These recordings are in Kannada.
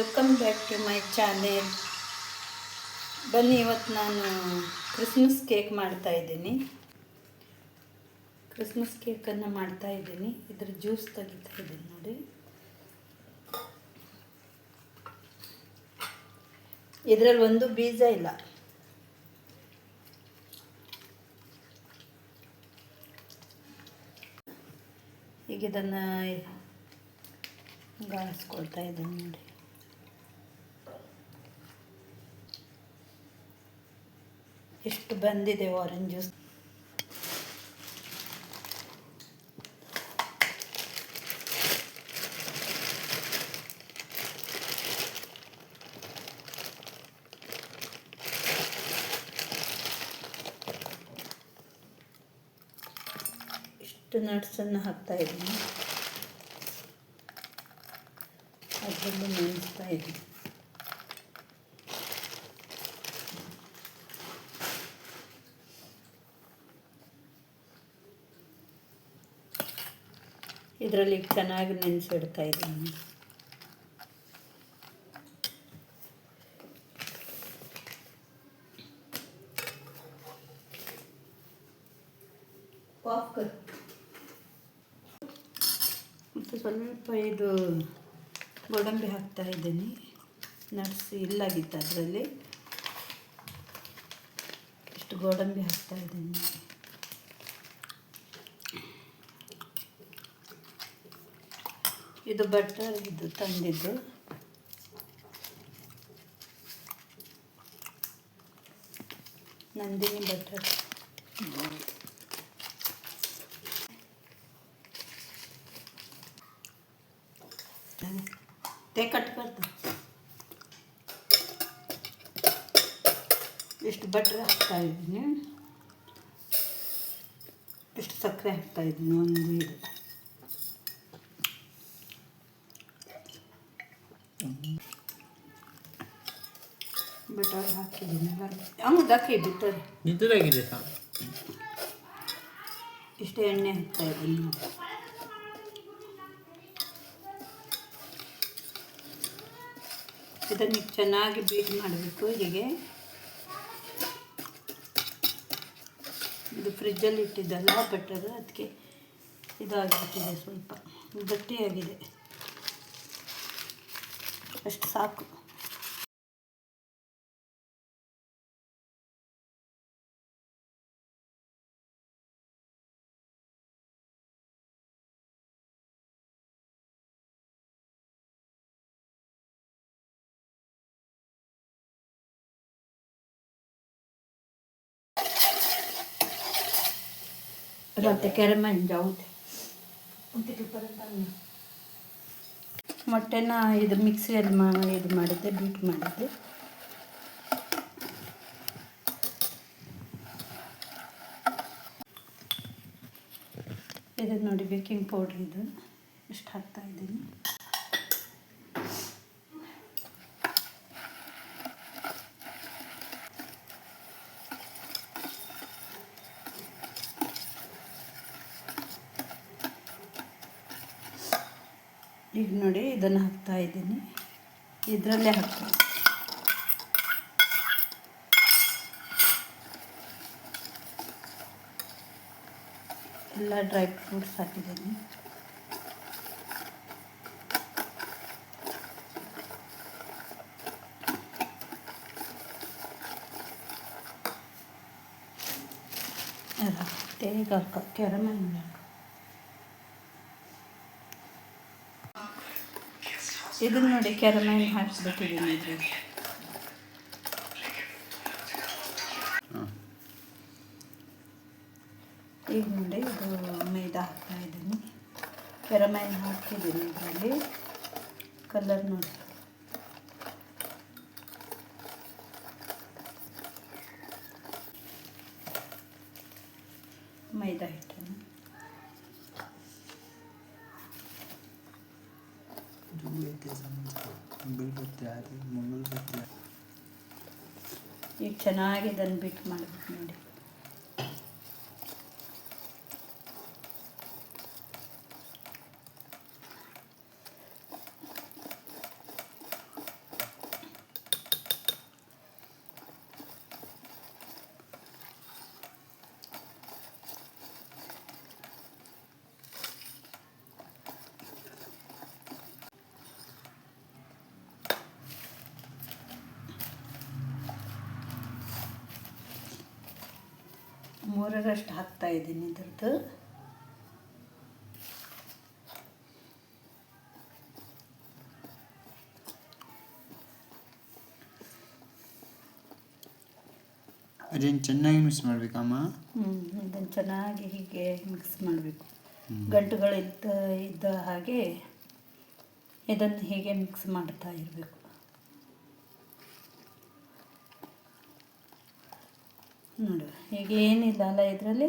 Welcome back to my channel ಬನ್ನಿ ಇವತ್ತು ನಾನು ಕ್ರಿಸ್ಮಸ್ ಕೇಕ್ ಮಾಡ್ತಾ ಇದ್ದೀನಿ. ಕ್ರಿಸ್ಮಸ್ ಕೇಕನ್ನು ಮಾಡ್ತಾ ಇದ್ದೀನಿ. ಇದ್ರ ಜ್ಯೂಸ್ ತೆಗಿತಾ ಇದ್ದೀನಿ ನೋಡಿ. ಇದರಲ್ಲಿ ಒಂದು ಬೀಜ ಇಲ್ಲ. ಈಗ ಇದನ್ನು ಗಾಳಿಸ್ಕೊಳ್ತಾ ಇದ್ದೀನಿ ನೋಡಿ. ಎಷ್ಟು ಬಂದಿದೆ ಆರೆಂಜ್ ಜ್ಯೂಸ್ ಇಷ್ಟು ನಟ್ಸನ್ನು ಹಾಕ್ತಾ ಇದ್ದೀನಿ ಅದರಲ್ಲಿ ನೆನೆಸ್ತಾ ಇದ್ದೀನಿ ಇದರಲ್ಲಿ ಚೆನ್ನಾಗಿ ನೆನೆಸಿಡ್ತಾ ಇದ್ದೀನಿ ಮತ್ತು ಸ್ವಲ್ಪ ಇದು ಗೋಡಂಬಿ ಹಾಕ್ತಾ ಇದ್ದೀನಿ. ನಟ್ಸ್ ಇಲ್ಲಾಗಿತ್ತು ಅದರಲ್ಲಿ. ಇಷ್ಟು ಗೋಡಂಬಿ ಹಾಕ್ತಾ ಇದ್ದೀನಿ. ಇದು ಬಟರ್ ಇದು ತಂದಿದ್ದು ನಂದಿನಿ ಬಟರ್ ते कट करतो ಇಷ್ಟು ಬಟ್ರ್ ಹಾಕ್ತಾ ಇದ್ದೀನಿ ಇಷ್ಟು ಸಕ್ಕರೆ ಹಾಕ್ತಾ ಇದ್ದೀನಿ ಒಂದು ಇದು ಬಟರ್ ಹಾಕಿದ್ದೀನಿ ಹಂಗೆ ಹಾಕಿ ಬಿಟ್ಟರೆ. ನಿಂತದಾಗಿದೆ. ಸಹ ಇಷ್ಟು ಎಣ್ಣೆ ಹಾಕ್ತಾ ಇದ್ದೀನಿ ಇದನ್ನು ಚೆನ್ನಾಗಿ ಬೀಟ್ ಮಾಡಬೇಕು ಹೀಗೆ ಇದು ಫ್ರಿಜ್ಜಲ್ಲಿ ಇಟ್ಟಿದ್ದಲ್ಲ ಬಟರ್ ಅದಕ್ಕೆ ಇದಾಗಿಬಿಟ್ಟಿದೆ ಸ್ವಲ್ಪ. ಗಟ್ಟಿಯಾಗಿದೆ. ಅಷ್ಟು ಸಾಕು. ಅದರಂತೆ ಕೆರೆಮಣ್ ಹೌದು ಮೊಟ್ಟೆನ ಇದು ಮಿಕ್ಸಿಯಲ್ಲಿ ಮಾ ಇದು ಮಾಡಿದ್ದೆ ಬೀಟ್ ಮಾಡಿದ್ದೆ ಇದು ನೋಡಿ ಬೇಕಿಂಗ್ ಪೌಡ್ರ್ ಇದು. ಇಷ್ಟು ಹಾಕ್ತಾ ಇದ್ದೀನಿ. ಇದನ್ನು ಹಾಕ್ತಾ ಇದ್ದೀನಿ ಇದರಲ್ಲೇ ಹಾಕ್ತೀನಿ ಎಲ್ಲ ಡ್ರೈ ಫ್ರೂಟ್ಸ್ ಹಾಕಿದ್ದೀನಿ ತೇಗ ಕೆರಮಲ್ ಇದನ್ನ ನೋಡಿ ಕೆರಮೈನ್ ಹಾಕ್ಸ್ಬಿಟ್ಟಿದ್ದೀನಿ ಇದ್ರಲ್ಲಿ. ಈಗ ನೋಡಿ, ಇದು ಮೈದಾ ಹಾಕ್ತಾ ಇದ್ದೀನಿ. ಕೆರಮೈನ್ ಹಾಕಿದ್ದೀನಿ ಇದರಲ್ಲಿ. ಕಲರ್ ನೋಡಿ. ಮೈದಾ ಹಿಟ್ಟನ್ನು. ಈಗ ಚೆನ್ನಾಗಿ ಇದನ್ನು ಬಿಟ್ಟು ಮಾಡಬೇಕು ನೋಡಿ. ಮೂರರಷ್ಟು ಹಾಕ್ತಾ ಇದ್ದೀನಿ ಇದ್ರದ್ದು. ಅದನ್ನು ಚೆನ್ನಾಗಿ ಮಿಕ್ಸ್ ಮಾಡಬೇಕಮ್ಮ? ಹ್ಞೂ ಅದನ್ನು ಚೆನ್ನಾಗಿ ಹೀಗೆ ಮಿಕ್ಸ್ ಮಾಡಬೇಕು. ಗಂಟುಗಳು ಇದ್ದ ಇದ್ದ ಹಾಗೆ ಇದನ್ನು ಹೀಗೆ ಮಿಕ್ಸ್ ಮಾಡ್ತಾ ಇರಬೇಕು. ನೋಡು, ಈಗ ಏನಿಲ್ಲ ಅಲ್ಲ ಇದರಲ್ಲಿ?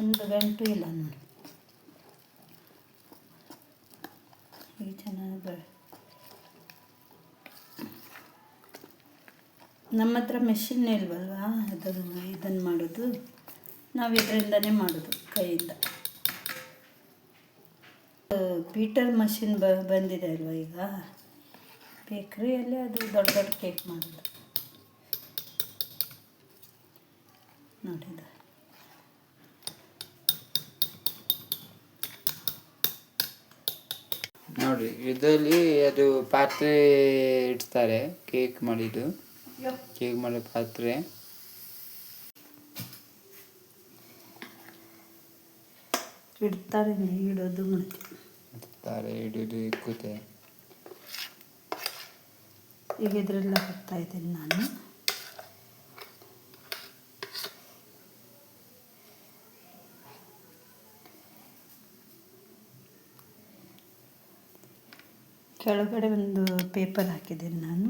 ಒಂದು ಗಂಟು ಇಲ್ಲ ನೋಡಿ. ಈಗ ಚೆನ್ನಾಗಿ ನಮ್ಮ ಹತ್ರ ಮೆಷಿನ್ ಇಲ್ವಲ್ವಾ? ಅದನ್ನು ಇದನ್ನು ಮಾಡೋದು. ನಾವು ಇದರಿಂದನೇ ಮಾಡೋದು, ಕೈಯಿಂದ. ಬೀಟರ್ ಮಷಿನ್ ಬ ಬಂದಿದೆ ಅಲ್ವಾ ಈಗ? ಬೇಕ್ರಿಯಲ್ಲಿ ಅದು ದೊಡ್ಡ ದೊಡ್ಡ ಕೇಕ್ ಮಾಡೋದು. ನೋಡಿದ ನೋಡಿ ಇದರಲ್ಲಿ ಅದು ಪಾತ್ರೆ ಇಡ್ತಾರೆ ಕೇಕ್ ಮಾಡಿದ್ದು. ಕೇಕ್ ಮಾಡೋ ಪಾತ್ರೆ. ಇಡ್ತಾರೆ ಇಡೋದು ಇಡ್ತಾರೆ ಇಡೋದು ಇಕ್ಕುತ್ತೆ. ಈಗ ಇದರೆಲ್ಲ ಹಾಕ್ತಾ ಇದ್ದೀನಿ ನಾನು. ಕೆಳಗಡೆ ಒಂದು ಪೇಪರ್ ಹಾಕಿದ್ದೀನಿ ನಾನು.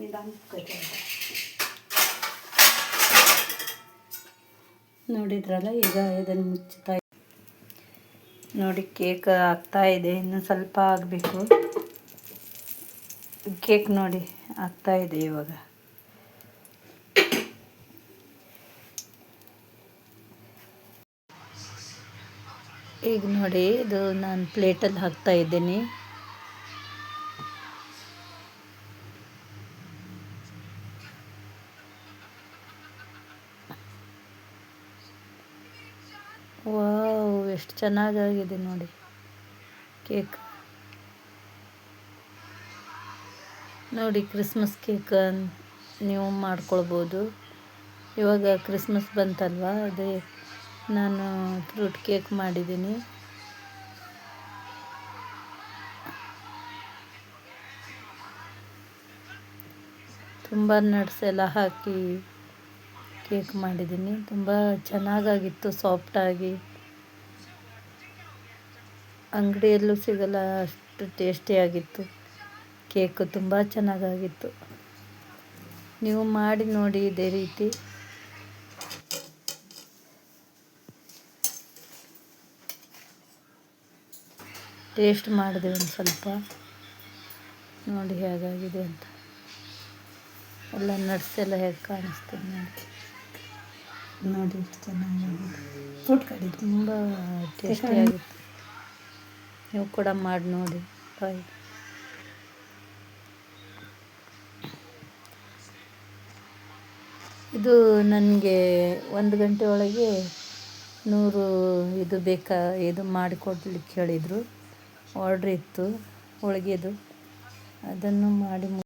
ನಿಧಾನ ಕೈ ನೋಡಿದ್ರಲ್ಲ ಈಗ ಇದನ್ನು ಮುಚ್ಚುತ್ತಾ ನೋಡಿ ಕೇಕ್ ಆಗ್ತಾ ಇದೆ ಇನ್ನು ಸ್ವಲ್ಪ ಆಗಬೇಕು. ಕೇಕ್ ನೋಡಿ ಆಗ್ತಾ ಇದೆ ಇವಾಗ. ಈಗ ನೋಡಿ, ಇದು ನಾನು ಪ್ಲೇಟಲ್ಲಿ ಹಾಕ್ತಾ ಇದ್ದೀನಿ. ವಾವ್, ಎಷ್ಟು ಚೆನ್ನಾಗಾಗಿದೆ ನೋಡಿ. ಕೇಕ್. ನೋಡಿ ಕ್ರಿಸ್ಮಸ್ ಕೇಕ್ ನೀವು ಮಾಡ್ಕೊಳ್ಬೋದು. ಇವಾಗ ಕ್ರಿಸ್ಮಸ್ ಬಂತಲ್ವಾ? ಅದೇ ನಾನು ಫ್ರೂಟ್ ಕೇಕ್ ಮಾಡಿದ್ದೀನಿ. ತುಂಬ ನಟ್ಸ್ ಎಲ್ಲ ಹಾಕಿ ಕೇಕ್ ಮಾಡಿದ್ದೀನಿ. ತುಂಬ ಚೆನ್ನಾಗಾಗಿತ್ತು ಸಾಫ್ಟಾಗಿ ಅಂಗಡಿಯಲ್ಲೂ ಸಿಗಲ್ಲ, ಅಷ್ಟು ಟೇಸ್ಟಿಯಾಗಿತ್ತು ಕೇಕು ತುಂಬ ಚೆನ್ನಾಗಾಗಿತ್ತು. ನೀವು ಮಾಡಿ ನೋಡಿ ಇದೇ ರೀತಿ. ಟೇಸ್ಟ್ ಮಾಡಿದೆ ಒಂದು ಸ್ವಲ್ಪ. ನೋಡಿ ಹೇಗಾಗಿದೆ ಅಂತ. ಎಲ್ಲ ನಟ್ಸ್ ಎಲ್ಲ ಹೇಗೆ ಕಾಣಿಸ್ತದೆ ನೋಡಿ. ನೋಡಿ ಎಷ್ಟು ಚೆನ್ನಾಗಿದೆ. ಫುಡ್ ಕಡಿ ತುಂಬ ಟೇಸ್ಟಿಯಾಗಿತ್ತು ನೀವು ಕೂಡ ಮಾಡಿ ನೋಡಿ. ಬಾಯ್ ಇದು ನನಗೆ ಒಂದು ಗಂಟೆ ಒಳಗೆ ನೂರು ಇದು ಬೇಕಾ ಇದು ಮಾಡಿಕೊಡ್ಲಿಕ್ಕೆ ಹೇಳಿದರು. ಆರ್ಡ್ರ್ ಇತ್ತು ಹೋಳಿಗೆದು. ಅದನ್ನು ಮಾಡಿ